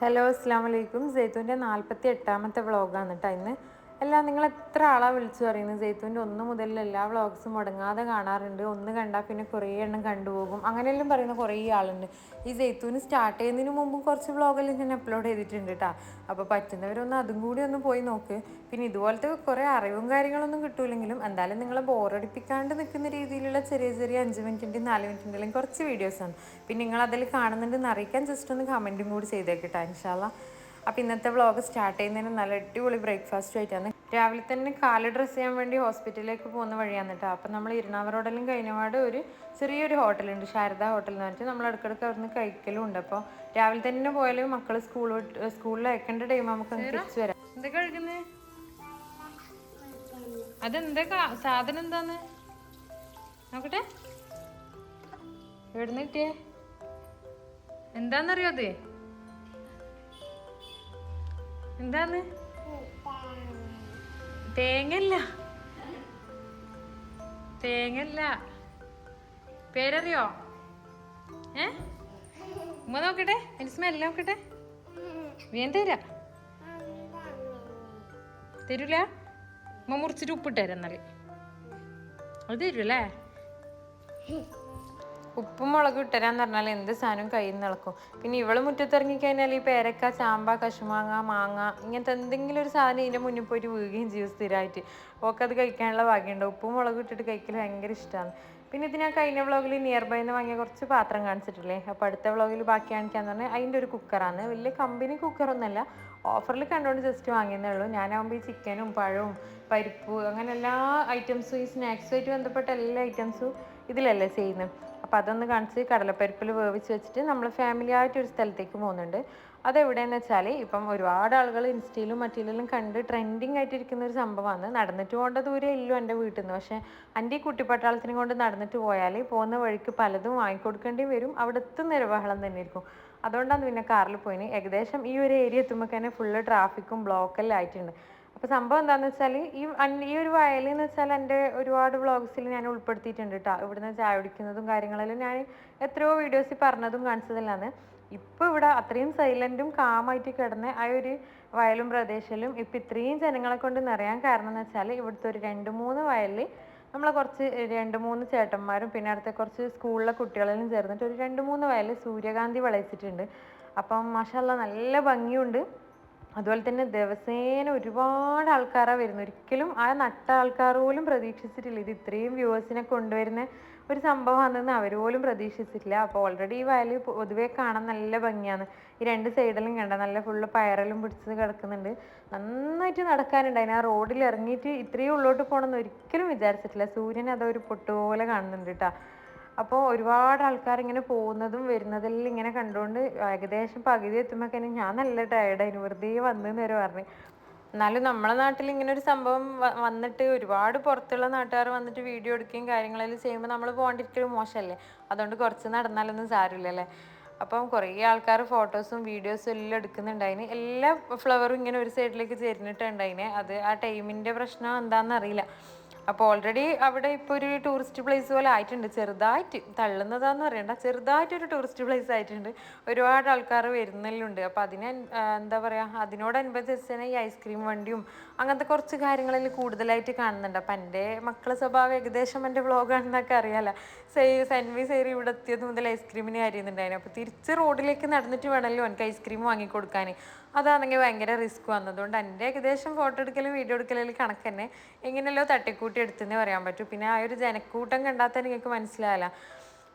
Hello അസ്സാം വലൈക്കും ജെയ്ത്തുന്റെ നാൽപ്പത്തി എട്ടാമത്തെ വ്ളോഗാണ് കേട്ടോ ഇന്ന്. അല്ല നിങ്ങൾ എത്ര ആളാ വിളിച്ചു പറയുന്നത്? ജെയ്ത്തുന്റെ ഒന്ന് മുതൽ എല്ലാ വ്ളോഗ്സും മുടങ്ങാതെ കാണാറുണ്ട്. ഒന്ന് കണ്ടാൽ പിന്നെ കുറേ എണ്ണം കണ്ടുപോകും. അങ്ങനെയെല്ലാം പറയുന്ന കുറേ ആളുണ്ട്. ഈ ജെയ്ത്തൂന് സ്റ്റാർട്ട് ചെയ്യുന്നതിന് മുമ്പ് കുറച്ച് വ്ളോഗെല്ലാം ഞാൻ അപ്ലോഡ് ചെയ്തിട്ടുണ്ട് കേട്ടോ അപ്പോൾ പറ്റുന്നവരൊന്ന് അതും കൂടി ഒന്ന് പോയി നോക്ക്. പിന്നെ ഇതുപോലത്തെ കുറേ അറിവും കാര്യങ്ങളൊന്നും കിട്ടൂലെങ്കിലും എന്തായാലും നിങ്ങളെ ബോറടിപ്പിക്കാണ്ട് നിൽക്കുന്ന രീതിയിലുള്ള ചെറിയ ചെറിയ അഞ്ച് മിനിറ്റിന്റെയും നാല് മിനിറ്റിന്റെയും കുറച്ച് വീഡിയോസാണ് പിന്നെ നിങ്ങൾ അതിൽ കാണുന്നുണ്ടെന്ന് അറിയിക്കാൻ ജസ്റ്റ് ഒന്ന് കമന്റും കൂടി ചെയ്തേക്കട്ടെ ഇൻഷാല്ല അപ്പോൾ ഇന്നത്തെ വ്ളോഗ് സ്റ്റാർട്ട് ചെയ്യുന്നതിന് നല്ല അടിപൊളി ബ്രേക്ക്ഫാസ്റ്റ് ആയിട്ടാണ് രാവിലെ തന്നെ കാൽ ഡ്രസ്സ് ചെയ്യാൻ വേണ്ടി ഹോസ്പിറ്റലിലേക്ക് പോകുന്ന വഴിയാണ് കേട്ടോ അപ്പം നമ്മൾ ഇരുന്നാവറോടെല്ലാം കഴിഞ്ഞപാട് ഒരു ചെറിയൊരു ഹോട്ടലുണ്ട് ശാരദ ഹോട്ടൽ എന്ന് പറഞ്ഞിട്ട് നമ്മൾ ഇടയ്ക്കിടയ്ക്ക് അവിടുന്ന് കഴിക്കലും ഉണ്ട്. അപ്പോൾ രാവിലെ തന്നെ പോയാലും മക്കൾ സ്കൂൾ സ്കൂളിൽ അയക്കേണ്ട ടൈം നമുക്ക് തിരിച്ചു വരാം. എന്താ കഴിക്കുന്നത് അതെന്താ സാധനം എന്താന്ന്? നോക്കട്ടെ. എവിടുന്ന് കിട്ടിയേ? എന്താന്നറിയോ അത്? എന്താന്ന് തേങ്ങല്ല തേങ്ങല്ല പേരറിയോ? ഏ? ഉമ്മ നോക്കട്ടെ അതിന് എല്ലാം നോക്കട്ടെ. വേഗം തരാ. തരൂല? ഉമ്മ മുറിച്ചിട്ട് ഉപ്പിട്ട് തരാം അത് തരൂല്ലേ ഉപ്പും മുളക് ഇട്ടരാന്ന് പറഞ്ഞാൽ എന്ത് സാധനവും കയ്യിൽ നിന്ന് ഇളക്കും? പിന്നെ ഇവൾ മുറ്റത്തിറങ്ങി കഴിഞ്ഞാൽ ഈ പേരക്ക ചാമ്പ കശുമാങ്ങ മാങ്ങ ഇങ്ങനത്തെ എന്തെങ്കിലും ഒരു സാധനം ഇതിന്റെ മുന്നിൽ പോയിട്ട് വീഴുകയും ചെയ്യും സ്ഥിരമായിട്ട്. ഓക്കെ അത് കഴിക്കാനുള്ള ഭാഗ്യമുണ്ട്. ഉപ്പും മുളക് ഇട്ടിട്ട് കഴിക്കൽ ഭയങ്കര ഇഷ്ടമാണ്. പിന്നെ ഇത് ഞാൻ കഴിഞ്ഞ വ്ളോഗിൽ നിയർ ബൈ വാങ്ങിയ കുറച്ച് പാത്രം കാണിച്ചിട്ടില്ലേ? അപ്പോൾ അടുത്ത വ്ളോഗിൽ ബാക്കി കാണിക്കാന്ന് പറഞ്ഞാൽ അതിന്റെ ഒരു കുക്കറാണ് വലിയ കമ്പനി കുക്കറൊന്നുമല്ല ഓഫറിൽ കണ്ടുകൊണ്ട് ജസ്റ്റ് വാങ്ങിയതേ ഉള്ളൂ. ഞാനാകുമ്പോൾ ഈ ചിക്കനും പഴവും പരിപ്പ് അങ്ങനെ എല്ലാ ഐറ്റംസും ഈ സ്നാക്സുമായിട്ട് ബന്ധപ്പെട്ട എല്ലാ ഐറ്റംസും ഇതിലല്ലേ ചെയ്യുന്നത് അപ്പോൾ അതൊന്ന് കാണിച്ച് കടലപ്പരിപ്പിൽ വേവിച്ച് വെച്ചിട്ട് നമ്മൾ ഫാമിലി ആയിട്ട് ഒരു സ്ഥലത്തേക്ക് പോകുന്നുണ്ട്. അതെവിടെയെന്ന് വെച്ചാൽ ഇപ്പം ഒരുപാട് ആളുകൾ ഇൻസ്റ്റയിലും മറ്റിലും കണ്ട് ട്രെൻഡിങ് ആയിട്ടിരിക്കുന്ന ഒരു സംഭവമാണ് നടന്നിട്ട് പോകേണ്ട ദൂരം ഇല്ലു എന്റെ വീട്ടിൽ നിന്ന് പക്ഷേ എന്റെ ഈ കുട്ടിപ്പട്ടാളത്തിനെ കൊണ്ട് നടന്നിട്ട് പോയാൽ പോകുന്ന വഴിക്ക് പലതും വാങ്ങിക്കൊടുക്കേണ്ടി വരും. അവിടെ എത്തുന്ന തന്നെ ഇരിക്കും അതുകൊണ്ടാണ് പിന്നെ കാറിൽ പോയിന്. ഏകദേശം ഈ ഒരു ഏരിയ എത്തുമ്പോൾ തന്നെ ഫുള്ള് ട്രാഫിക്കും ബ്ലോക്കെല്ലാം ആയിട്ടുണ്ട്. അപ്പോൾ സംഭവം എന്താണെന്ന് വെച്ചാൽ ഈ ഈ ഒരു വയലിൽ എന്ന് വെച്ചാൽ എന്റെ ഒരുപാട് വ്ളോഗ്സിൽ ഞാൻ ഉൾപ്പെടുത്തിയിട്ടുണ്ട് കേട്ടോ ഇവിടുന്ന് ചായ കുടിക്കുന്നതും കാര്യങ്ങളെല്ലാം ഞാൻ എത്രയോ വീഡിയോസിൽ പറഞ്ഞതും കാണിച്ചതിലാണ് ഇപ്പോൾ ഇവിടെ അത്രയും സൈലന്റും കാമായിട്ട് കിടന്ന ആ ഒരു വയലും പ്രദേശത്തിലും ഇപ്പം ഇത്രയും ജനങ്ങളെ കൊണ്ട് നിറയാൻ കാരണം എന്ന് വെച്ചാൽ ഇവിടുത്തെ ഒരു രണ്ട് മൂന്ന് വയലിൽ നമ്മളെ കുറച്ച് രണ്ട് മൂന്ന് ചേട്ടന്മാരും പിന്നെ അടുത്ത കുറച്ച് സ്കൂളിലെ കുട്ടികളെല്ലാം ചേർന്നിട്ട് ഒരു രണ്ട് മൂന്ന് വയലിൽ സൂര്യകാന്തി വിളയിച്ചിട്ടുണ്ട്. അപ്പം മാഷല്ല നല്ല ഭംഗിയുണ്ട്. അതുപോലെ തന്നെ ദിവസേന ഒരുപാട് ആൾക്കാരാണ് വരുന്നത്. ഒരിക്കലും ആ നട്ട ആൾക്കാർ പോലും പ്രതീക്ഷിച്ചിട്ടില്ല. ഇത് ഇത്രയും വ്യൂവേഴ്സിനെ കൊണ്ടുവരുന്ന ഒരു സംഭവമാണെന്ന് അവർ പോലും പ്രതീക്ഷിച്ചിട്ടില്ല. അപ്പോൾ ഓൾറെഡി ഈ വയൽ പൊതുവേ കാണാൻ നല്ല ഭംഗിയാണ്. ഈ രണ്ട് സൈഡിലും കണ്ട നല്ല ഫുള്ള് പയറലും പിടിച്ച് കിടക്കുന്നുണ്ട്. നന്നായിട്ട് നടക്കാനുണ്ട്. അതിന് ആ റോഡിൽ ഇറങ്ങിയിട്ട് ഇത്രയും ഉള്ളോട്ട് പോകണമെന്ന് ഒരിക്കലും വിചാരിച്ചിട്ടില്ല. സൂര്യൻ അതൊരു പൊട്ടുപോലെ കാണുന്നുണ്ട് കേട്ടോ അപ്പോൾ ഒരുപാട് ആൾക്കാർ ഇങ്ങനെ പോകുന്നതും വരുന്നതെല്ലാം ഇങ്ങനെ കണ്ടുകൊണ്ട് ഏകദേശം പകുതി എത്തുമ്പോൾ ഞാൻ നല്ല ടയർഡായിരുന്നു വെറുതെ വന്നെന്ന് വരെ പറഞ്ഞു. എന്നാലും നമ്മളെ നാട്ടിൽ ഇങ്ങനെ ഒരു സംഭവം വന്നിട്ട് ഒരുപാട് പുറത്തുള്ള നാട്ടുകാർ വന്നിട്ട് വീഡിയോ എടുക്കുകയും കാര്യങ്ങളെല്ലാം ചെയ്യുമ്പോൾ നമ്മൾ പോകേണ്ടിരിക്കലും മോശമല്ലേ? അതുകൊണ്ട് കുറച്ച് നടന്നാലൊന്നും സാരമില്ലല്ലേ? അപ്പം കുറേ ആൾക്കാർ ഫോട്ടോസും വീഡിയോസും എല്ലാം എടുക്കുന്നുണ്ടായിന്. എല്ലാ ഫ്ലവറും ഇങ്ങനെ ഒരു സൈഡിലേക്ക് ചെരിഞ്ഞിട്ടുണ്ടായിന് അത് ആ ടൈമിന്റെ പ്രശ്നം എന്താണെന്ന് അറിയില്ല. അപ്പോൾ ഓൾറെഡി അവിടെ ഇപ്പോൾ ഒരു ടൂറിസ്റ്റ് പ്ലേസ് പോലെ ആയിട്ടുണ്ട്. ചെറുതായിട്ട് തള്ളുന്നതാന്ന് പറയണ്ട. ചെറുതായിട്ടൊരു ടൂറിസ്റ്റ് പ്ലേസ് ആയിട്ടുണ്ട്. ഒരുപാട് ആൾക്കാർ വരുന്നല്ലുണ്ട് അപ്പോൾ അതിന് എന്താ പറയുക അതിനോടനുബന്ധിച്ച് തന്നെ ഈ ഐസ്ക്രീം വണ്ടിയും അങ്ങനത്തെ കുറച്ച് കാര്യങ്ങളിൽ കൂടുതലായിട്ട് കാണുന്നുണ്ട്. അപ്പം എന്റെ മക്കളെ സ്വഭാവം ഏകദേശം എന്റെ വ്ളോഗാണെന്നൊക്കെ അറിയാലോ. സെയ് സെൻവി സൈറി ഇവിടെ എത്തിയത് മുതൽ ഐസ്ക്രീമിന് കാര്യന്നുണ്ടായിരുന്നു അപ്പോൾ തിരിച്ച് റോഡിലേക്ക് നടന്നിട്ട് വേണമല്ലോ എനിക്ക് ഐസ്ക്രീം വാങ്ങിക്കൊടുക്കാൻ അതാണെങ്കിൽ ഭയങ്കര റിസ്ക് വന്നതുകൊണ്ട് എന്റെ ഏകദേശം ഫോട്ടോ എടുക്കലും വീഡിയോ എടുക്കലും കണക്ക് തന്നെ. എങ്ങനെയല്ലോ തട്ടിക്കൂട്ടി എടുത്തെന്ന് പറയാൻ പറ്റും. പിന്നെ ആ ഒരു ജനക്കൂട്ടം കണ്ടാൽ തന്നെ നിങ്ങൾക്ക് മനസ്സിലാവില്ല.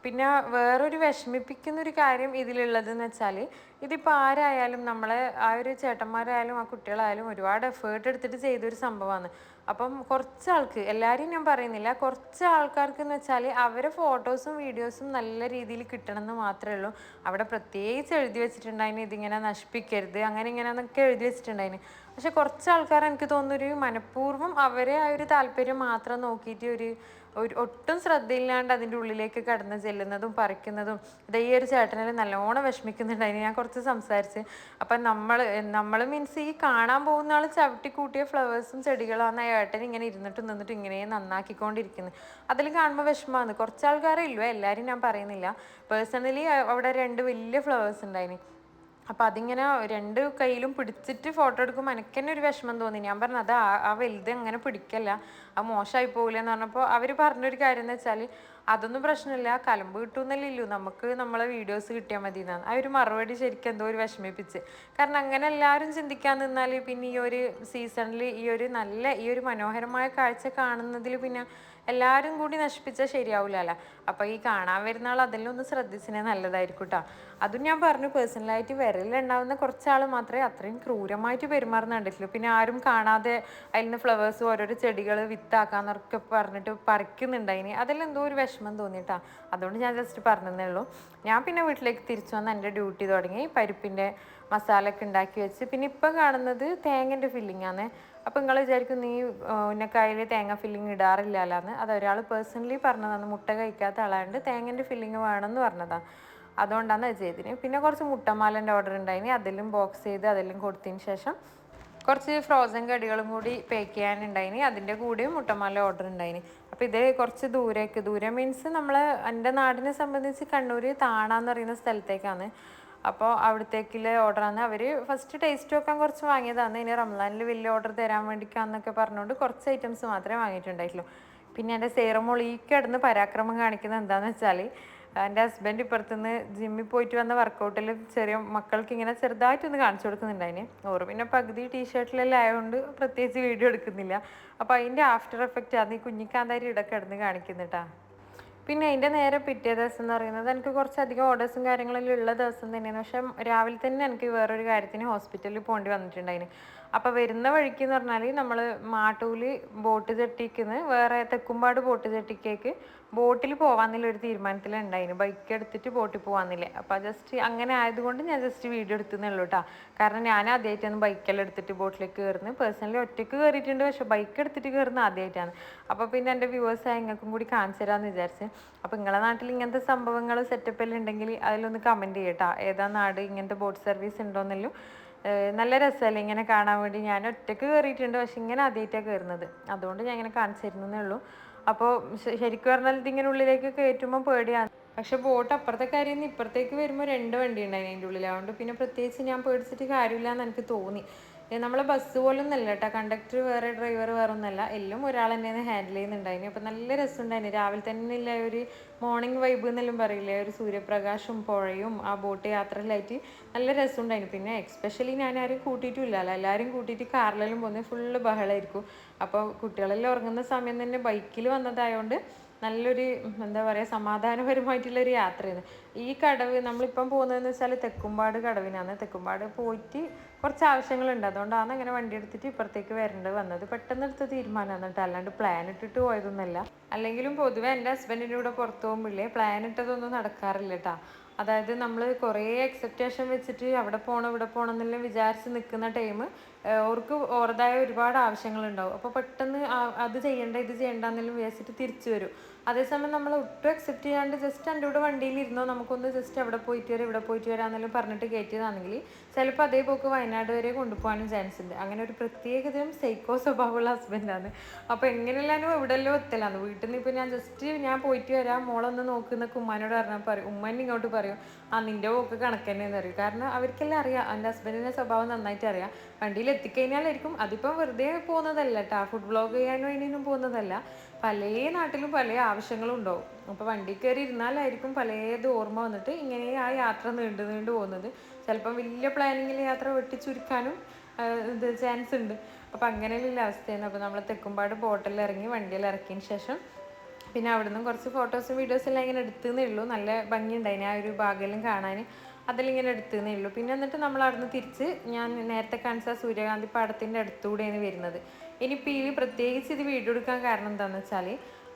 പിന്നെ വേറൊരു വിഷമിപ്പിക്കുന്ന ഒരു കാര്യം ഇതിലുള്ളതെന്ന് വെച്ചാൽ ഇതിപ്പോൾ ആരായാലും നമ്മളെ ആ ഒരു ചേട്ടന്മാരായാലും ആ കുട്ടികളായാലും ഒരുപാട് എഫേർട്ട് എടുത്തിട്ട് ചെയ്തൊരു സംഭവമാണ് അപ്പം കുറച്ച് ആൾക്ക് എല്ലാവരെയും ഞാൻ പറയുന്നില്ല കുറച്ച് ആൾക്കാർക്ക് എന്ന് വെച്ചാൽ അവരെ ഫോട്ടോസും വീഡിയോസും നല്ല രീതിയിൽ കിട്ടണം എന്ന് മാത്രമേ ഉള്ളൂ. അവിടെ പ്രത്യേകിച്ച് എഴുതി വെച്ചിട്ടുണ്ടായിന് ഇതിങ്ങനെ നശിപ്പിക്കരുത് അങ്ങനെ ഇങ്ങനെ എന്നൊക്കെ എഴുതി വെച്ചിട്ടുണ്ടായിന്. പക്ഷെ കുറച്ച് ആൾക്കാർ എനിക്ക് തോന്നുന്നു ഒരു മനഃപൂർവം അവരെ ആ ഒരു താല്പര്യം മാത്രം നോക്കിയിട്ട് ഒരു ഒരു ഒട്ടും ശ്രദ്ധയില്ലാണ്ട് അതിന്റെ ഉള്ളിലേക്ക് കടന്ന് ചെല്ലുന്നതും പറിക്കുന്നതും ഇത് ഈ ഒരു ചേട്ടനെ നല്ലോണം വിഷമിക്കുന്നുണ്ടായിന് ഞാൻ കുറച്ച് സംസാരിച്ച്. അപ്പം നമ്മൾ നമ്മൾ മീൻസ് ഈ കാണാൻ പോകുന്ന ആൾ ചവിട്ടി കൂട്ടിയ ഫ്ലവേഴ്സും ചെടികളാണ് ആ ഏട്ടൻ ഇങ്ങനെ ഇരുന്നിട്ട് നിന്നിട്ട് ഇങ്ങനെ നന്നാക്കിക്കൊണ്ടിരിക്കുന്നത് അതിൽ കാണുമ്പോൾ വിഷമമാണ്. കുറച്ച് ആൾക്കാരേ ഇല്ലയോ എല്ലാവരും ഞാൻ പറയുന്നില്ല. പേഴ്സണലി അവിടെ രണ്ട് വലിയ ഫ്ലവേഴ്സ് ഉണ്ടായിന്. അപ്പം അതിങ്ങനെ രണ്ട് കയ്യിലും പിടിച്ചിട്ട് ഫോട്ടോ എടുക്കുമ്പോൾ എനിക്ക് തന്നെ ഒരു വിഷമം തോന്നി. ഞാൻ പറഞ്ഞു അത് ആ- വലുത് അങ്ങനെ പിടിക്കല്ല? അത് മോശമായി പോകില്ല എന്ന് പറഞ്ഞപ്പോൾ അവർ പറഞ്ഞൊരു കാര്യം എന്ന് വെച്ചാൽ അതൊന്നും പ്രശ്നമില്ല കലമ്പ് കിട്ടുമെന്നല്ലേ ഇല്ലു. നമുക്ക് നമ്മളെ വീഡിയോസ് കിട്ടിയാൽ മതി എന്നാണ് ആ ഒരു മറുപടി ശരിക്കും എന്തോ ഒരു വിഷമിപ്പിച്ച്. കാരണം അങ്ങനെ എല്ലാവരും ചിന്തിക്കാൻ നിന്നാൽ പിന്നെ ഈ ഒരു സീസണിൽ ഈ ഒരു നല്ല ഈ ഒരു മനോഹരമായ കാഴ്ച കാണുന്നതിൽ പിന്നെ എല്ലാവരും കൂടി നശിപ്പിച്ചാൽ ശരിയാവില്ലല്ലോ അപ്പോൾ ഈ കാണാൻ വരുന്ന ആൾ അതെല്ലാം ഒന്ന് ശ്രദ്ധിച്ചിനെ നല്ലതായിരിക്കും കേട്ടോ അതും ഞാൻ പറഞ്ഞു പേഴ്സണലായിട്ട് വിരലുണ്ടാവുന്ന കുറച്ചാൾ മാത്രമേ അത്രയും ക്രൂരമായിട്ട് പെരുമാറുന്ന കണ്ടിട്ടുള്ളൂ. പിന്നെ ആരും കാണാതെ അതിൽ നിന്ന് ഫ്ലവേഴ്സ് ഓരോരോ ചെടികൾ വിത്താക്കാന്നൊക്കെ പറഞ്ഞിട്ട് പറിക്കുന്നുണ്ടായിനി അതെല്ലാം എന്തോ ഒരു വിഷമം തോന്നിയിട്ടാ അതുകൊണ്ട് ഞാൻ ജസ്റ്റ് പറഞ്ഞതേ ഉള്ളൂ. ഞാൻ പിന്നെ വീട്ടിലേക്ക് തിരിച്ചു വന്ന് എന്റെ ഡ്യൂട്ടി തുടങ്ങി. പരിപ്പിന്റെ മസാല ഒക്കെ ഉണ്ടാക്കി വെച്ച്. പിന്നെ ഇപ്പം കാണുന്നത് തേങ്ങന്റെ ഫില്ലിംഗ് അപ്പം നിങ്ങൾ വിചാരിക്കും നീ ഉന്നക്കായിൽ തേങ്ങ ഫില്ലിങ് ഇടാറില്ലല്ലാന്ന്. അത് ഒരാൾ പേഴ്സണലി പറഞ്ഞതാണ് മുട്ട കഴിക്കാത്ത ആളായതുകൊണ്ട് തേങ്ങന്റെ ഫില്ലിങ് വേണമെന്ന് പറഞ്ഞതാണ് അതുകൊണ്ടാണ് അത് ചെയ്തിന്. പിന്നെ കുറച്ച് മുട്ടമാലന്റെ ഓർഡർ ഉണ്ടായിന് അതിലും ബോക്സ് ചെയ്ത് അതെല്ലാം കൊടുത്തതിന് ശേഷം കുറച്ച് ഫ്രോസൺ കടികളും കൂടി പേക്ക് ചെയ്യാനുണ്ടായിന്. അതിന്റെ കൂടെയും മുട്ടമാല ഓർഡർ ഉണ്ടായിന് അപ്പോൾ ഇത് കുറച്ച് ദൂരേക്ക് ദൂരം മീൻസ് നമ്മൾ എന്റെ നാടിനെ സംബന്ധിച്ച് കണ്ണൂർ താണാന്ന് പറയുന്ന സ്ഥലത്തേക്കാണ്. അപ്പോൾ അവിടത്തേക്കിൽ ഓർഡർ ആണ് അവർ ഫസ്റ്റ് ടേസ്റ്റ് നോക്കാൻ കുറച്ച് വാങ്ങിയതാണ്. ഇനി റംലാനിൽ വലിയ ഓർഡർ തരാൻ വേണ്ടിക്കാന്നൊക്കെ പറഞ്ഞുകൊണ്ട് കുറച്ച് ഐറ്റംസ് മാത്രമേ വാങ്ങിയിട്ടുണ്ടായിട്ടുള്ളൂ. പിന്നെ എന്റെ സേറമോൾ ഈ കിടന്ന് പരാക്രമം കാണിക്കുന്നത് എന്താണെന്ന് വെച്ചാൽ എന്റെ ഹസ്ബൻഡ് ഇപ്പുറത്തുനിന്ന് ജിമ്മിൽ പോയിട്ട് വന്ന വർക്കൗട്ടിൽ ചെറിയ മക്കൾക്ക് ഇങ്ങനെ ചെറുതായിട്ടൊന്ന് കാണിച്ചു കൊടുക്കുന്നുണ്ടായിന്. ഓറ് പിന്നെ പകുതി ടീഷർട്ടിലെല്ലാം ആയതുകൊണ്ട് പ്രത്യേകിച്ച് വീഡിയോ എടുക്കുന്നില്ല. അപ്പോൾ അതിന്റെ ആഫ്റ്റർ എഫക്റ്റ് ആണ് ഈ കുഞ്ഞിക്കാന്താരി ഇടക്കിടന്ന് കാണിക്കുന്നുട്ടാ പിന്നെ അതിന്റെ നേരെ പിറ്റേ ദിവസം എന്ന് പറയുന്നത് എനിക്ക് കുറച്ചധികം ഓർഡേഴ്സും കാര്യങ്ങളെല്ലാം ഉള്ള ദിവസം തന്നെയാണ് പക്ഷെ രാവിലെ തന്നെ എനിക്ക് വേറൊരു കാര്യത്തിന് ഹോസ്പിറ്റലിൽ പോകേണ്ടി വന്നിട്ടുണ്ടായിന്. അപ്പോൾ വരുന്ന വഴിക്ക് എന്ന് പറഞ്ഞാൽ നമ്മൾ മാട്ടൂൽ ബോട്ട് ചട്ടിക്കുന്ന് വേറെ തെക്കുംപാട് ബോട്ട് ചട്ടിക്കേക്ക് ബോട്ടിൽ പോകാന്നുള്ള ഒരു തീരുമാനത്തിലുണ്ടായിരുന്നു ബൈക്ക് എടുത്തിട്ട് ബോട്ടിൽ പോകാന്നില്ലേ അപ്പോൾ ജസ്റ്റ് അങ്ങനെ ആയതുകൊണ്ട് ഞാൻ ജസ്റ്റ് വീഡിയോ എടുത്തുന്നേ ഉള്ളൂ കേട്ടോ കാരണം ഞാൻ ആദ്യമായിട്ടാണ് ബൈക്കെല്ലാം എടുത്തിട്ട് ബോട്ടിലേക്ക് കയറുന്നത് പേഴ്സണലി ഒറ്റയ്ക്ക് കയറിയിട്ടുണ്ട് പക്ഷേ ബൈക്ക് എടുത്തിട്ട് കയറുന്ന ആദ്യമായിട്ടാണ് അപ്പോൾ പിന്നെ എന്റെ വ്യൂവേഴ്സ് നിങ്ങൾക്കും കൂടി കാണിച്ചു തരാമെന്ന് വിചാരിച്ച്. അപ്പോൾ നിങ്ങളെ നാട്ടിൽ ഇങ്ങനത്തെ സംഭവങ്ങൾ സെറ്റപ്പ് എല്ലാം ഉണ്ടെങ്കിൽ അതിലൊന്ന് കമന്റ് ചെയ്യട്ടോ ഏതാ നാട് ഇങ്ങനത്തെ ബോട്ട് സർവീസ് ഉണ്ടോയെന്നെല്ലാം നല്ല രസമല്ലേ ഇങ്ങനെ കാണാൻ വേണ്ടി. ഞാൻ ഒറ്റയ്ക്ക് കയറിയിട്ടുണ്ട് പക്ഷെ ഇങ്ങനെ ആദ്യമായിട്ടാണ് കയറുന്നത് അതുകൊണ്ട് ഞാൻ ഇങ്ങനെ കാണിച്ചു തരുന്നേ ഉള്ളൂ അപ്പോൾ ശരിക്കും പറഞ്ഞാൽ ഇതിങ്ങനെ ഉള്ളിലേക്ക് കയറ്റുമ്പോൾ പേടിയാണ്. പക്ഷെ ബോട്ട് അപ്പുറത്തെ കാര്യം ഇപ്പുറത്തേക്ക് വരുമ്പോൾ രണ്ട് വണ്ടി ഉണ്ടായിരുന്നു അതിന്റെ ഉള്ളിൽ അതുകൊണ്ട് പിന്നെ പ്രത്യേകിച്ച് ഞാൻ പേടിച്ചിട്ട് കാര്യമില്ല എന്ന് എനിക്ക് തോന്നി. നമ്മളെ ബസ് പോലൊന്നല്ല കേട്ടോ കണ്ടക്ടർ വേറെ ഡ്രൈവർ വേറെ ഒന്നല്ല എല്ലാം ഒരാൾ തന്നെയാണ് ഹാൻഡിൽ ചെയ്യുന്നുണ്ടായിന്. അപ്പോൾ നല്ല രസമുണ്ടായിന്. രാവിലെ തന്നെ ഇല്ല ഒരു മോർണിംഗ് വൈബ് എന്നെല്ലാം പറയില്ലേ? ഒരു സൂര്യപ്രകാശവും പുഴയും ആ ബോട്ട് യാത്രയിലായിട്ട് നല്ല രസമുണ്ടായിന്. പിന്നെ എക്സ്പെഷ്യലി ഞാൻ ആരും കൂട്ടിയിട്ടുമില്ല. അല്ല എല്ലാവരും കൂട്ടിയിട്ട് കാറിലെല്ലാം പോകുന്നത് ഫുള്ള് ബഹളമായിരിക്കും അപ്പോൾ കുട്ടികളെല്ലാം ഉറങ്ങുന്ന സമയം തന്നെ ബൈക്കിൽ വന്നതായതുകൊണ്ട് നല്ലൊരു എന്താ പറയുക സമാധാനപരമായിട്ടുള്ളൊരു യാത്രയാണ്. ഈ കടവ് നമ്മളിപ്പം പോകുന്നതെന്ന് വെച്ചാൽ തെക്കുംപാട് കടവിനാണ്. തെക്കുംപാട് പോയിട്ട് കുറച്ച് ആവശ്യങ്ങളുണ്ട്. അതുകൊണ്ടാണ് അങ്ങനെ വണ്ടി എടുത്തിട്ട് ഇപ്പുറത്തേക്ക് വരേണ്ടത് വന്നത്. പെട്ടെന്ന് എടുത്ത തീരുമാനമാണ് കേട്ടോ. അല്ലാണ്ട് പ്ലാൻ ഇട്ടിട്ട് പോയതൊന്നുമല്ല. അല്ലെങ്കിലും പൊതുവെ എന്റെ ഹസ്ബൻഡിന്റെ കൂടെ പുറത്തു പോകുമ്പോഴേ പ്ലാൻ ഇട്ടതൊന്നും നടക്കാറില്ല കേട്ടോ. അതായത് നമ്മൾ കുറേ എക്സെപ്റ്റേഷൻ വെച്ചിട്ട് അവിടെ പോകണം ഇവിടെ പോകണം എന്നെല്ലാം വിചാരിച്ച് നിൽക്കുന്ന ടൈം അവർക്ക് ഓറതായ ഒരുപാട് ആവശ്യങ്ങളുണ്ടാവും. അപ്പോൾ പെട്ടെന്ന് അത് ചെയ്യണ്ട ഇത് ചെയ്യണ്ട എന്നെല്ലാം വിചാരിച്ചിട്ട് തിരിച്ചു വരും. അതേസമയം നമ്മൾ ഒട്ടും അക്സെപ്റ്റ് ചെയ്യാണ്ട് ജസ്റ്റ് എന്റെ കൂടെ വണ്ടിയിൽ ഇരുന്നോ നമുക്കൊന്ന് ജസ്റ്റ് അവിടെ പോയിട്ട് വരാം ഇവിടെ പോയിട്ട് വരാം എന്നെല്ലാം പറഞ്ഞിട്ട് കയറ്റിയതാണെങ്കിൽ ചിലപ്പോൾ അതേ പോക്ക് വയനാട് വരെ കൊണ്ടുപോകാനും ചാൻസ് ഉണ്ട്. അങ്ങനെ ഒരു പ്രത്യേകതരം സൈക്കോ സ്വഭാവമുള്ള ഹസ്ബൻഡാണ് അപ്പോൾ എങ്ങനെയല്ലാനും എവിടെയല്ലോ എത്തലാണ് വീട്ടിൽ നിന്ന് ഇപ്പോൾ ഞാൻ ജസ്റ്റ് ഞാൻ പോയിട്ട് വരാം. മോളൊന്ന് നോക്കുന്നൊക്കെ ഉമ്മാനോട് പറഞ്ഞാൽ പറയും. ഉമ്മൻ ഇങ്ങോട്ട് പറയും. ആ നിന്റെ പോക്ക് കണക്ക് തന്നെയെന്ന് പറയും. കാരണം അവർക്കെല്ലാം അറിയാം. എന്റെ ഹസ്ബൻഡിന്റെ സ്വഭാവം നന്നായിട്ട് അറിയാം. വണ്ടിയിൽ എത്തിക്കഴിഞ്ഞാലായിരിക്കും. അതിപ്പം വെറുതെ പോകുന്നതല്ല കേട്ടോ ഫുഡ് ബ്ലോഗ് ചെയ്യാനും അതിനൊന്നും പോകുന്നതല്ല. പല നാട്ടിലും പല ആവശ്യങ്ങളും ഉണ്ടാവും അപ്പോൾ വണ്ടി കയറി ഇരുന്നാലായിരിക്കും പലത് ഓർമ്മ വന്നിട്ട് ഇങ്ങനെ ആ യാത്ര നീണ്ടു നീണ്ടു പോകുന്നത്. ചിലപ്പം വലിയ പ്ലാനിങ്ങിൽ യാത്ര വെട്ടിച്ചുരുക്കാനും ഇത് ചാൻസ് ഉണ്ട്. അപ്പോൾ അങ്ങനെയുള്ള അവസ്ഥയാണ് അപ്പോൾ നമ്മൾ തെക്കുംപാട് ബോട്ടിൽ ഇറങ്ങി വണ്ടിയിൽ ഇറക്കിയതിന് ശേഷം പിന്നെ അവിടെ നിന്നും കുറച്ച് ഫോട്ടോസും വീഡിയോസും എല്ലാം ഇങ്ങനെ എടുത്തേ ഉള്ളൂ. നല്ല ഭംഗിയുണ്ടായിന് ആ ഒരു ഭാഗമെല്ലാം കാണാൻ അതിലിങ്ങനെ ഇങ്ങനെ എടുത്തേ ഉള്ളൂ. പിന്നെ എന്നിട്ട് നമ്മൾ അവിടെ നിന്ന് തിരിച്ച് ഞാൻ നേരത്തെ കാണിച്ച സൂര്യകാന്തി പാടത്തിന്റെ അടുത്തൂടെയാണ് വരുന്നത്. ഇനിയിപ്പോൾ ഈ പ്രത്യേകിച്ച് ഇത് വീഡിയോ എടുക്കാൻ കാരണം എന്താണെന്ന് വെച്ചാൽ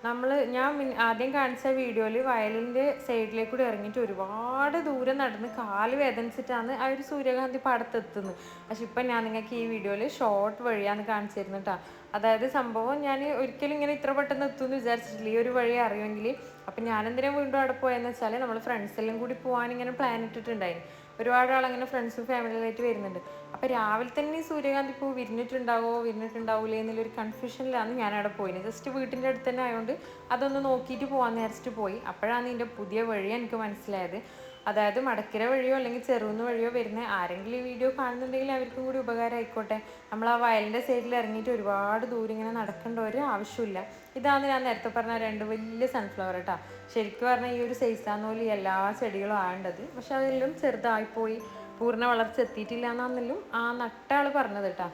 നമ്മൾ ഞാൻ ആദ്യം കാണിച്ച വീഡിയോയിൽ വയലിന്റെ സൈഡിലേക്ക് കൂടി ഇറങ്ങിയിട്ട് ഒരുപാട് ദൂരം നടന്ന് കാൽ വേദനിച്ചിട്ടാണ് ആ ഒരു സൂര്യകാന്തി പാടത്തെത്തുന്നത്. പക്ഷെ ഇപ്പം ഞാൻ നിങ്ങൾക്ക് ഈ വീഡിയോയിൽ ഷോർട്ട് വഴിയാണ് കാണിച്ചു തരുന്നത് കേട്ടോ അതായത് സംഭവം ഞാൻ ഒരിക്കലും ഇങ്ങനെ ഇത്ര പെട്ടെന്ന് എത്തുമെന്ന് വിചാരിച്ചിട്ടില്ല. ഈ ഒരു വഴി അറിയുമെങ്കിൽ അപ്പം ഞാൻ എന്തിനാ വീണ്ടും അവിടെ പോയെന്ന് വെച്ചാൽ നമ്മൾ ഫ്രണ്ട്സെല്ലാം കൂടി പോകാൻ ഇങ്ങനെ പ്ലാൻ ഇട്ടിട്ടുണ്ടായിരുന്നു ഒരുപാട് ആളങ്ങനെ ഫ്രണ്ട്സും ഫാമിലിയിലായിട്ട് വരുന്നുണ്ട്. അപ്പോൾ രാവിലെ തന്നെ ഈ സൂര്യകാന്തി പൂ വിരിഞ്ഞിട്ടുണ്ടാവോ? വിരിഞ്ഞിട്ടുണ്ടാവില്ലേ എന്നുള്ളൊരു കൺഫ്യൂഷനിലാണ് ഞാൻ അവിടെ പോയിന് ജസ്റ്റ് വീട്ടിന്റെ അടുത്ത് തന്നെ ആയതുകൊണ്ട് അതൊന്ന് നോക്കിയിട്ട് പോകാൻ നേരിച്ചിട്ട് പോയി. അപ്പോഴാണ് ഇതിന്റെ പുതിയ വഴി എനിക്ക് മനസ്സിലായത്. അതായത് മടക്കര വഴിയോ അല്ലെങ്കിൽ ചെറുന്ന് വഴിയോ വരുന്ന ആരെങ്കിലും ഈ വീഡിയോ കാണുന്നുണ്ടെങ്കിൽ അവർക്കും കൂടി ഉപകാരം ആയിക്കോട്ടെ നമ്മൾ ആ വയലിന്റെ സൈഡിൽ ഇറങ്ങിയിട്ട് ഒരുപാട് ദൂരം ഇങ്ങനെ നടക്കേണ്ട ഒരു ആവശ്യമില്ല. ഇതാണ് ഞാൻ നേരത്തെ പറഞ്ഞ രണ്ട് വലിയ സൺഫ്ലവർ കേട്ടോ ശരിക്കും പറഞ്ഞാൽ ഈ ഒരു സൈസാന്നോലി എല്ലാ ചെടികളും ആവേണ്ടത്. പക്ഷെ അതെല്ലാം ചെറുതായിപ്പോയി പൂർണ വളർച്ച എത്തിയിട്ടില്ല എന്നാണെങ്കിലും ആ നട്ടാൾ പറഞ്ഞത് കേട്ടോ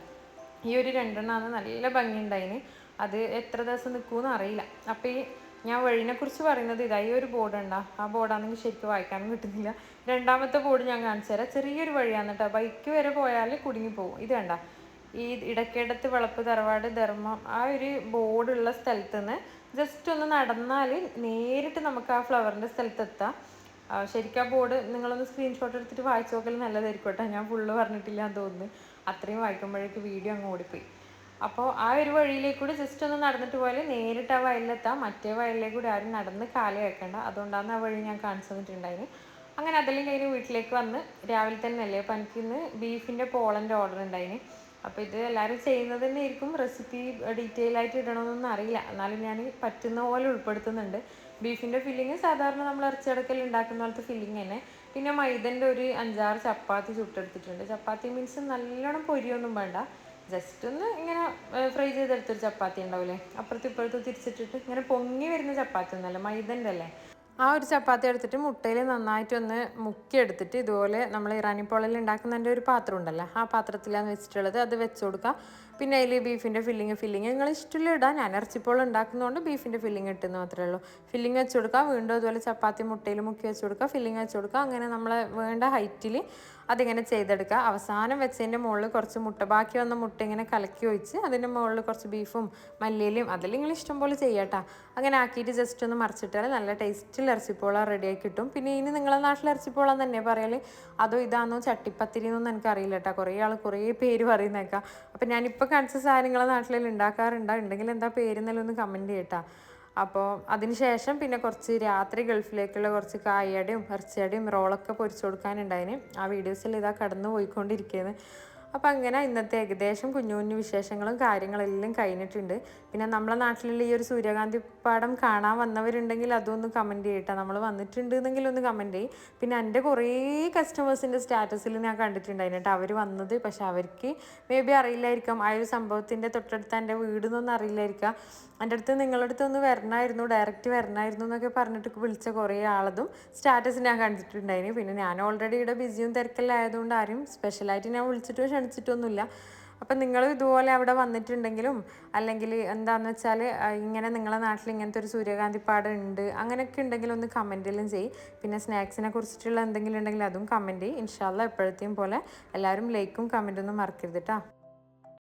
ഈ ഒരു രണ്ടെണ്ണമാണ് നല്ല ഭംഗിയുണ്ടായിന്. അത് എത്ര ദിവസം നിൽക്കുമെന്ന് അറിയില്ല. അപ്പോൾ ഈ ഞാൻ വഴിനെ കുറിച്ച് പറയുന്നത് ഇതാ ഈ ഒരു ബോർഡ് ഉണ്ടാ? ആ ബോർഡാണെങ്കിൽ ശരിക്കും വായിക്കാനും കിട്ടുന്നില്ല. രണ്ടാമത്തെ ബോർഡ് ഞാൻ കാണിച്ചു തരാം. ചെറിയൊരു വഴിയാണ് കേട്ടോ. ബൈക്ക് വരെ പോയാൽ പോകും. ഇത് കണ്ട? ഈ ഇടയ്ക്കിടത്ത് വിളപ്പ് തറവാട് ധർമ്മം ആ ഒരു ബോർഡുള്ള സ്ഥലത്ത് നിന്ന് ജസ്റ്റ് ഒന്ന് നടന്നാൽ നേരിട്ട് നമുക്ക് ആ ഫ്ലവറിന്റെ സ്ഥലത്ത് എത്താം. ആ, ശരിക്കും ആ ബോർഡ് നിങ്ങളൊന്ന് സ്ക്രീൻഷോട്ട് എടുത്തിട്ട് വായിച്ചു നോക്കൽ നല്ലതായിരിക്കും കേട്ടോ. ഞാൻ ഫുള്ള് പറഞ്ഞിട്ടില്ല എന്ന് തോന്നുന്നു. അത്രയും വായിക്കുമ്പോഴേക്ക് വീഡിയോ അങ്ങ് ഓടിപ്പോയി. അപ്പോൾ ആ ഒരു വഴിയിലേക്ക് കൂടി ജസ്റ്റ് ഒന്ന് നടന്നിട്ട് പോയാൽ നേരിട്ട് ആ വയലിലെത്താം. മറ്റേ വയലിലേക്ക് കൂടി ആരും നടന്ന് കാലി വെക്കണ്ട അതുകൊണ്ടാണ് ആ വഴി ഞാൻ കാണിച്ചു തന്നിട്ടുണ്ടായിരുന്നു അങ്ങനെ അതെല്ലാം കഴിഞ്ഞ് വീട്ടിലേക്ക് വന്ന് രാവിലെ തന്നെ അല്ലേ അപ്പം എനിക്ക് ഇന്ന് ബീഫിന്റെ പോളന്റെ ഓർഡർ ഉണ്ടായിന്. അപ്പോൾ ഇത് എല്ലാവരും ചെയ്യുന്നത് തന്നെ ആയിരിക്കും. റെസിപ്പി ഡീറ്റെയിൽ ആയിട്ട് ഇടണമെന്നൊന്നും അറിയില്ല. എന്നാലും ഞാൻ പറ്റുന്ന പോലെ ഉൾപ്പെടുത്തുന്നുണ്ട്. ബീഫിന്റെ ഫില്ലിങ് സാധാരണ നമ്മൾ ഇറച്ചിയടക്കൽ ഉണ്ടാക്കുന്ന പോലത്തെ ഫില്ലിങ് തന്നെ. പിന്നെ മൈദന്റെ ഒരു അഞ്ചാറ് ചപ്പാത്തി ചുട്ടെടുത്തിട്ടുണ്ട്. ചപ്പാത്തി മീൻസ് നല്ലോണം പൊരിയൊന്നും വേണ്ട. ജസ്റ്റ് ഒന്ന് ഇങ്ങനെ ഫ്രൈ ചെയ്തെടുത്തൊരു ചപ്പാത്തി ഉണ്ടാവില്ലേ അപ്പുറത്തും ഇപ്പുറത്തും തിരിച്ചിട്ടിട്ട് ഇങ്ങനെ പൊങ്ങി വരുന്ന ചപ്പാത്തി ഒന്നല്ല മൈദന്റെ അല്ലേ? ആ ഒരു ചപ്പാത്തി എടുത്തിട്ട് മുട്ടയിൽ നന്നായിട്ടൊന്ന് മുക്കി എടുത്തിട്ട് ഇതുപോലെ നമ്മൾ ഇറാനിപ്പോളിൽ ഉണ്ടാക്കുന്നതിന്റെ ഒരു പാത്രം ഉണ്ടല്ലോ ആ പാത്രത്തിലാണ് വെച്ചിട്ടുള്ളത്. അത് വെച്ച് കൊടുക്കുക. പിന്നെ അതിൽ ബീഫിന്റെ ഫില്ലിങ് ഫില്ലിങ് നിങ്ങൾ ഇഷ്ടമുള്ള ഇടാം ഞാൻ ഇറച്ചിപ്പോൾ ഉണ്ടാക്കുന്നതുകൊണ്ട് ബീഫിന്റെ ഫില്ലിങ് ഇട്ടെന്ന് മാത്രമേ ഉള്ളൂ. ഫില്ലിങ് വെച്ച് കൊടുക്കുക വീണ്ടും അതുപോലെ ചപ്പാത്തി മുട്ടയിൽ മുക്കി വെച്ച് കൊടുക്കുക ഫില്ലിങ് വെച്ച് കൊടുക്കുക അങ്ങനെ നമ്മൾ വേണ്ട ഹൈറ്റിൽ അതിങ്ങനെ ചെയ്തെടുക്കുക അവസാനം വെച്ചതിന്റെ മുകളിൽ കുറച്ച് മുട്ട ബാക്കി വന്ന മുട്ട ഇങ്ങനെ കലക്കി ഒഴിച്ച് അതിന്റെ മുകളിൽ കുറച്ച് ബീഫും മല്ലിയിലും അതിൽ നിങ്ങൾ ഇഷ്ടം പോലെ ചെയ്യാട്ടോ അങ്ങനെ ആക്കിയിട്ട് ജസ്റ്റ് ഒന്ന് മറിച്ചിട്ടാൽ നല്ല ടേസ്റ്റിൽ ഇറച്ചിപ്പോള റെഡിയായി കിട്ടും. പിന്നെ ഇനി നിങ്ങളെ നാട്ടിൽ ഇറച്ചിപ്പോള തന്നെ പറയൽ അതോ ഇതാണോ ചട്ടിപ്പത്തിരി എന്നൊന്നും എനിക്ക് അറിയില്ല കേട്ടോ കുറേ ആൾ കുറേ പേര് പറയുന്നേക്കാം. അപ്പം ഞാനിപ്പോൾ കാണിച്ച സാധനങ്ങളെ നാട്ടിൽ ഉണ്ടാക്കാറുണ്ടോ ഉണ്ടെങ്കിൽ എന്താ പേരെന്നെല്ലാം ഒന്ന് കമന്റ് ചെയ്യട്ടാ. അപ്പോൾ അതിനുശേഷം പിന്നെ കുറച്ച് രാത്രി ഗൾഫിലേക്കുള്ള കുറച്ച് കായടയും ഇറച്ചിയടയും റോളൊക്കെ പൊരിച്ചു കൊടുക്കാനുണ്ടായിന്. ആ വീഡിയോസിൽ ഇതാ കടന്നു പോയിക്കൊണ്ടിരിക്കുന്നത് അപ്പോൾ അങ്ങനെ ഇന്നത്തെ ഏകദേശം കുഞ്ഞു കുഞ്ഞു വിശേഷങ്ങളും കാര്യങ്ങളെല്ലാം കഴിഞ്ഞിട്ടുണ്ട്. പിന്നെ നമ്മളെ നാട്ടിലുള്ള ഈ ഒരു സൂര്യകാന്തി പാടം കാണാൻ വന്നവരുണ്ടെങ്കിൽ അതൊന്ന് കമന്റ് ചെയ്യട്ടെ നമ്മൾ വന്നിട്ടുണ്ട് എന്നെങ്കിൽ ഒന്ന് കമന്റ് ചെയ്യും. പിന്നെ എന്റെ കുറേ കസ്റ്റമേഴ്സിന്റെ സ്റ്റാറ്റസിൽ ഞാൻ കണ്ടിട്ടുണ്ടായിരുന്നു കേട്ടോ അവർ വന്നത് പക്ഷെ അവർക്ക് മേ ബി അറിയില്ലായിരിക്കാം. ആ ഒരു സംഭവത്തിന്റെ തൊട്ടടുത്ത് എന്റെ വീട് എന്നൊന്നും അറിയില്ലായിരിക്കാം. എന്റെ അടുത്ത് നിങ്ങളുടെ അടുത്ത് ഒന്ന് വരണമായിരുന്നു ഡയറക്റ്റ് വരണമായിരുന്നു എന്നൊക്കെ പറഞ്ഞിട്ട് വിളിച്ച കുറേ ആളതും സ്റ്റാറ്റസ് ഞാൻ കണ്ടിട്ടുണ്ടായിരുന്നു. പിന്നെ ഞാൻ ഓൾറെഡി ഇവിടെ ബിസിയും തിരക്കെല്ലായതുകൊണ്ട് ആരും സ്പെഷ്യലായിട്ട് ഞാൻ വിളിച്ചിട്ടോ ക്ഷണിച്ചിട്ടൊന്നുമില്ല അപ്പം നിങ്ങൾ ഇതുപോലെ അവിടെ വന്നിട്ടുണ്ടെങ്കിലും അല്ലെങ്കിൽ എന്താണെന്ന് വെച്ചാൽ ഇങ്ങനെ നിങ്ങളെ നാട്ടിൽ ഇങ്ങനത്തെ ഒരു സൂര്യകാന്തി പാടം ഉണ്ട് അങ്ങനെയൊക്കെ ഉണ്ടെങ്കിൽ ഒന്ന് കമന്റിലും ചെയ്യും. പിന്നെ സ്നാക്സിനെ കുറിച്ചിട്ടുള്ള എന്തെങ്കിലും ഉണ്ടെങ്കിൽ അതും കമന്റ് ചെയ്യും. ഇൻഷാല്ല എപ്പോഴത്തെയും പോലെ എല്ലാവരും ലൈക്കും കമന്റൊന്നും മറക്കരുത് കേട്ടോ